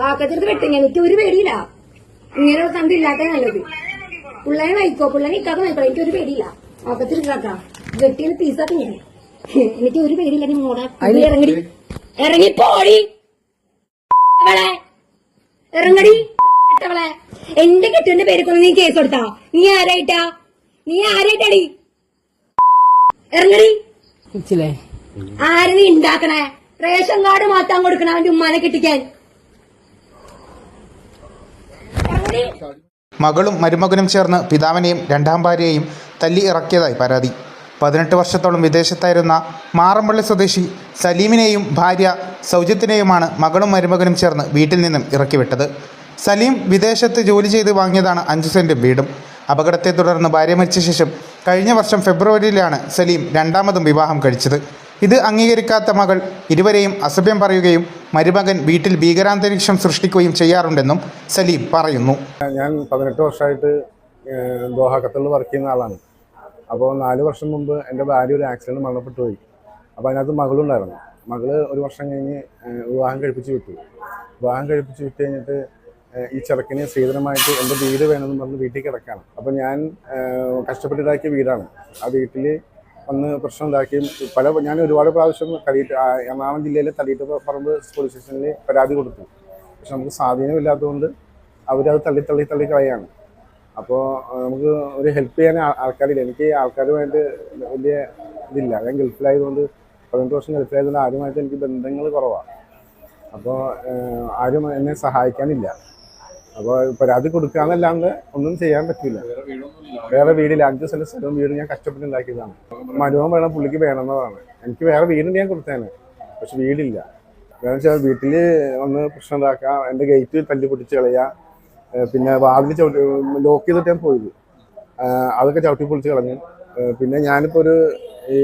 വാക്കത്തിരുത്ത് വെട്ടിങ്ങ എനിക്ക് ഒരു പേടിയില്ല. ഇങ്ങനെ സംഭവം ഇല്ലാത്ത നല്ലത്. പിള്ളേനെ വൈക്കോ പിള്ളേനെ ഇക്കാതെ വൈക്കോ. എനിക്ക് ഒരു പേടിയില്ല. വാക്കത്തിരുത്താ വെട്ടിയത് പീസാക്കി ഞാൻ. എനിക്ക് ഒരു പേടിയില്ല. നീ മോടാ ഇറങ്ങി പോടി. ഇറങ്ങടി. ഇട്ടവളെ. എന്റെ കെട്ടിന്റെ പേര് കൊണ്ട് നീ കേസ് കൊടുത്താ? നീ ആരായിട്ടാ? നീ ആരായിട്ടടി? ഇറങ്ങടി. ആര് നീ ഉണ്ടാക്കണേ റേഷൻ കാർഡ് മാറ്റാൻ കൊടുക്കണ അവന്റെ ഉമ്മാനെ കെട്ടിക്കാൻ ഇറങ്ങടി. മകളും മരുമകനും ചേർന്ന് പിതാവിനെയും രണ്ടാം ഭാര്യയെയും തല്ലി ഇറക്കിയതായി പരാതി. പതിനെട്ട് വർഷത്തോളം വിദേശത്തായിരുന്ന മാറമ്പള്ളി സ്വദേശി സലീമിനെയും ഭാര്യ സൗജിത്തിനെയുമാണ് മകളും മരുമകനും ചേർന്ന് വീട്ടിൽ നിന്നും ഇറക്കിവിട്ടത്. സലീം വിദേശത്ത് ജോലി ചെയ്ത് വാങ്ങിയതാണ് അഞ്ചു സെന്റും വീടും. അപകടത്തെ തുടർന്ന് ഭാര്യ മരിച്ച ശേഷം കഴിഞ്ഞ വർഷം ഫെബ്രുവരിയിലാണ് സലീം രണ്ടാമതും വിവാഹം കഴിച്ചത്. ഇത് അംഗീകരിക്കാത്ത മകൾ ഇരുവരെയും അസഭ്യം പറയുകയും മരുമകൻ വീട്ടിൽ ഭീകരാന്തരീക്ഷം സൃഷ്ടിക്കുകയും ചെയ്യാറുണ്ടെന്നും സലീം പറയുന്നു. ഞാൻ പതിനെട്ട് വർഷമായിട്ട് ദോഹ ഖത്തറിൽ വർക്ക് ചെയ്യുന്ന ആളാണ്. അപ്പോൾ നാല് വർഷം മുമ്പ് എന്റെ ഭാര്യ ഒരു ആക്സിഡന്റ് മരണപ്പെട്ടു പോയി. അപ്പോൾ അതിനകത്ത് മകളുണ്ടായിരുന്നു. മകൾ ഒരു വർഷം കഴിഞ്ഞ് വിവാഹം കഴിപ്പിച്ച് വിട്ടു. വിവാഹം കഴിപ്പിച്ച് വിട്ട് കഴിഞ്ഞിട്ട് ഈ ചെറുക്കിന് സ്ത്രീധനമായിട്ട് എന്റെ വീട് വേണമെന്ന് പറഞ്ഞ് വീട്ടിൽ കിടക്കാണ് അപ്പോൾ ഞാൻ കഷ്ടപ്പെട്ടിട്ടാക്കിയ വീടാണ്. ആ വീട്ടിൽ വന്ന് പ്രശ്നം ഉണ്ടാക്കിയും പല ഞാൻ ഒരുപാട് പ്രാവശ്യം തടിയിട്ട് എറണാകുളം ജില്ലയിലെ തടിയിട്ട് പറമ്പ് പോലീസ് സ്റ്റേഷനിൽ പരാതി കൊടുത്തു. പക്ഷെ നമുക്ക് സ്വാധീനമില്ലാത്തതുകൊണ്ട് അവരത് തള്ളി തള്ളി തള്ളി കളയാണ്. അപ്പോൾ നമുക്ക് ഒരു ഹെൽപ്പ് ചെയ്യാൻ ആൾക്കാരില്ല. എനിക്ക് ആൾക്കാരുമായിട്ട് വലിയ ഇതില്ല. ഞാൻ ഗൾഫിലായതുകൊണ്ട് പതിനെട്ട് വർഷം ഗൾഫിലായതുകൊണ്ട് ആരുമായിട്ട് എനിക്ക് ബന്ധങ്ങൾ കുറവാണ് അപ്പോൾ ആരും എന്നെ സഹായിക്കാനില്ല. അപ്പോൾ പരാതി കൊടുക്കാന്നല്ലാണ്ട് ഒന്നും ചെയ്യാൻ പറ്റില്ല. വേറെ വീടില്ല. അഞ്ച് സെന്റ് സ്ഥലവും വീട് ഞാൻ കഷ്ടപ്പെട്ട് ഉണ്ടാക്കിയതാണ് മരുമം വേണം പുള്ളിക്ക് വേണമെന്നതാണ്. എനിക്ക് വേറെ വീടുണ്ട് ഞാൻ കൊടുത്തേനെ. പക്ഷെ വീടില്ല. കാരണം വെച്ചാൽ വീട്ടിൽ ഒന്ന് പ്രശ്നം ഉണ്ടാക്കാം എന്റെ ഗേറ്റ് തല്ലി പൊട്ടിച്ച് കളയുക പിന്നെ വാതിൽ ചവിട്ടി ലോക്ക് ചെയ്തിട്ട് ഞാൻ പോയത്. അതൊക്കെ ചവിട്ടി പൊളിച്ച് കളഞ്ഞു. പിന്നെ ഞാനിപ്പോൾ ഒരു ഈ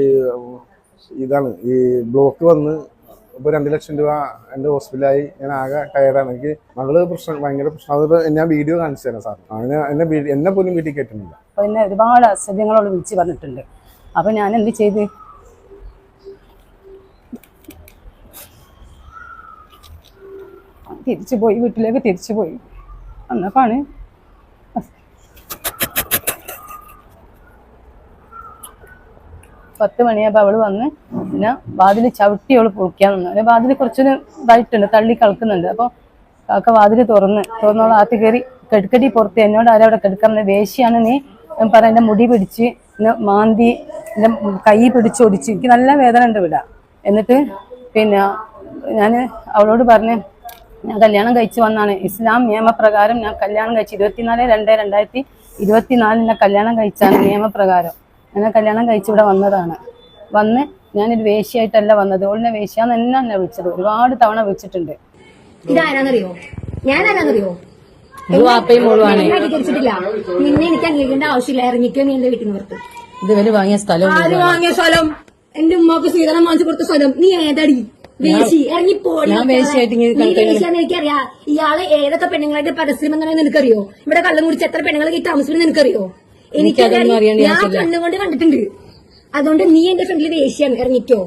ഇതാണ് ഈ ബ്ലോക്ക് വന്ന് ഇപ്പോൾ രണ്ട് ലക്ഷം രൂപ എന്റെ ഹോസ്പിറ്റലായി ഞാൻ ആകെ ടയർഡാണ് എനിക്ക് മകൾ പ്രശ്നം ഭയങ്കര പ്രശ്നം. അതിപ്പോൾ ഞാൻ വീഡിയോ കാണിച്ചു തരാം സാർ. അങ്ങനെ എന്നെ എന്നെ പോലും വീട്ടിൽ കയറ്റുന്നില്ല. അപ്പോൾ എന്നെ ഒരുപാട് അസഭ്യങ്ങളോട് വിളിച്ച് പറഞ്ഞിട്ടുണ്ട്. അപ്പോൾ ഞാൻ എന്ത് ചെയ്ത്? തിരിച്ചു പോയി വീട്ടിലേക്ക് തിരിച്ചു പോയി. അന്നപ്പാണ് പത്ത് മണിയാകുമ്പോൾ അവൾ വന്ന് പിന്നെ വാതിൽ ചവിട്ടി അവൾ പൊളിക്കാൻ നിന്നു. അല്ലെ വാതിൽ കുറച്ചൊരു ഇതായിട്ടുണ്ട് തള്ളി കളക്കുന്നുണ്ട് അപ്പോൾ കാക്ക വാതിൽ തുറന്ന് തുറന്നോളം ആത്തി കയറി കെടുക്കടി പുറത്ത് എന്നോട് ആരും അവിടെ കെടുക്കാൻ വേശിയാണ് നീ. പറ എന്റെ മുടി പിടിച്ച് എന്നെ മാന്തി എന്റെ കൈ പിടിച്ചൊടിച്ച് എനിക്ക് നല്ല വേദന ഉണ്ട് ഇവിടെ. എന്നിട്ട് പിന്നെ ഞാൻ അവളോട് പറഞ്ഞ് ഞാൻ കല്യാണം കഴിച്ച് വന്നാണ്. ഇസ്ലാം നിയമപ്രകാരം ഞാൻ കല്യാണം കഴിച്ച് ഇരുപത്തിനാല് രണ്ട് രണ്ടായിരത്തി ഇരുപത്തിനാലിന് കല്യാണം കഴിച്ചാണ് നിയമപ്രകാരം. ഞാൻ കല്യാണം കഴിച്ച് ഇവിടെ വന്നതാണ്. വന്ന് ഞാനൊരു വേശ്യായിട്ടല്ല വന്നത്. ഓളിനെ വേശ്യാന്ന് തന്നെ എന്നെ വിളിച്ചത്. ഒരുപാട് തവണ വിളിച്ചിട്ടുണ്ട്. ഇതാരാന്നറിയോ? എന്നെ അംഗീകരിച്ചിട്ടില്ല നിന്നെ എനിക്ക് അംഗീകരിക്കേണ്ട ആവശ്യമില്ല. ഇറങ്ങിക്കോ നീ എന്റെ വീട്ടിൽ നിന്ന് പുറത്ത്. ഇതുവരെ വാങ്ങിയ സ്ഥലം ആര് വാങ്ങിയ സ്ഥലം? എന്റെ ഉമ്മക്ക് സ്വീകരണം വാങ്ങിച്ചു കൊടുത്ത സ്ഥലം. നീ ഏതടി? വേശി. എനിക്കറിയാം. ഇയാൾ ഏതൊക്കെ പെണ്ണുങ്ങളായിട്ട് പരസ്യം എങ്ങനെയാണെന്ന് നിനക്കറിയോ? ഇവിടെ കള്ളം കുടിച്ച് എത്ര പെണ്ണുങ്ങൾ ഈ താമസിക്കുന്നത് നിനക്കറിയോ? അറിയേണ്ട ഞാൻ കണ്ണുകൊണ്ട് കണ്ടിട്ടുണ്ട്. അതുകൊണ്ട് നീ എന്റെ ഫ്രണ്ടിൽ വേശിയാണ് ഇറങ്ങിക്കോ.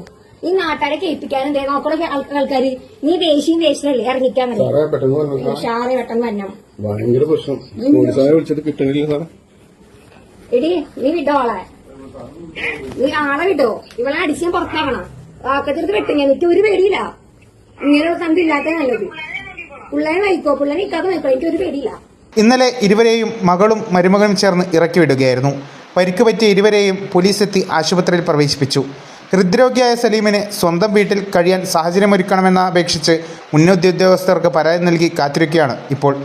ഈ നാട്ടാരെ കേൾപ്പിക്കാനും നോക്കണ ആൾക്കാര് നീ വേശിയും വേശിയല്ലേ ഇറങ്ങിക്കാൻ ഷാറെ പെട്ടെന്ന് വരണം. ഭയങ്കര പ്രശ്നം. കിട്ടണില്ല സാറേ. എടി നീ വിട്ടോ ആളെ. നീ ആളെ വിട്ടോ ഇവളെ അടിച്ച് ഞാൻ പുറത്താക്കണം വാക്കത്തിരുത്ത് വെട്ടും ഞാൻ. എനിക്ക് ഒരു പേടിയില്ല. ഇങ്ങനെയുള്ള ഇല്ലാത്ത നല്ലത്. പിള്ളേനെ വൈക്കോ പിള്ളേനെ നിൽക്കാതെ വൈക്കോ എനിക്ക് ഒരു പേടിയില്ല. ഇന്നലെ ഇരുവരെയും മകളും മരുമകനും ചേർന്ന് ഇറക്കി വിടുകയായിരുന്നു പരിക്ക് പറ്റിയ ഇരുവരെയും പോലീസ് എത്തി ആശുപത്രിയിൽ പ്രവേശിപ്പിച്ചു. ഹൃദ്രോഗിയായ സലീമിനെ സ്വന്തം വീട്ടിൽ കഴിയാൻ സാഹചര്യമൊരുക്കണമെന്ന് അപേക്ഷിച്ച് ഉന്നത ഉദ്യോഗസ്ഥർക്ക് പരാതി നൽകി കാത്തിരിക്കുകയാണ് ഇപ്പോൾ.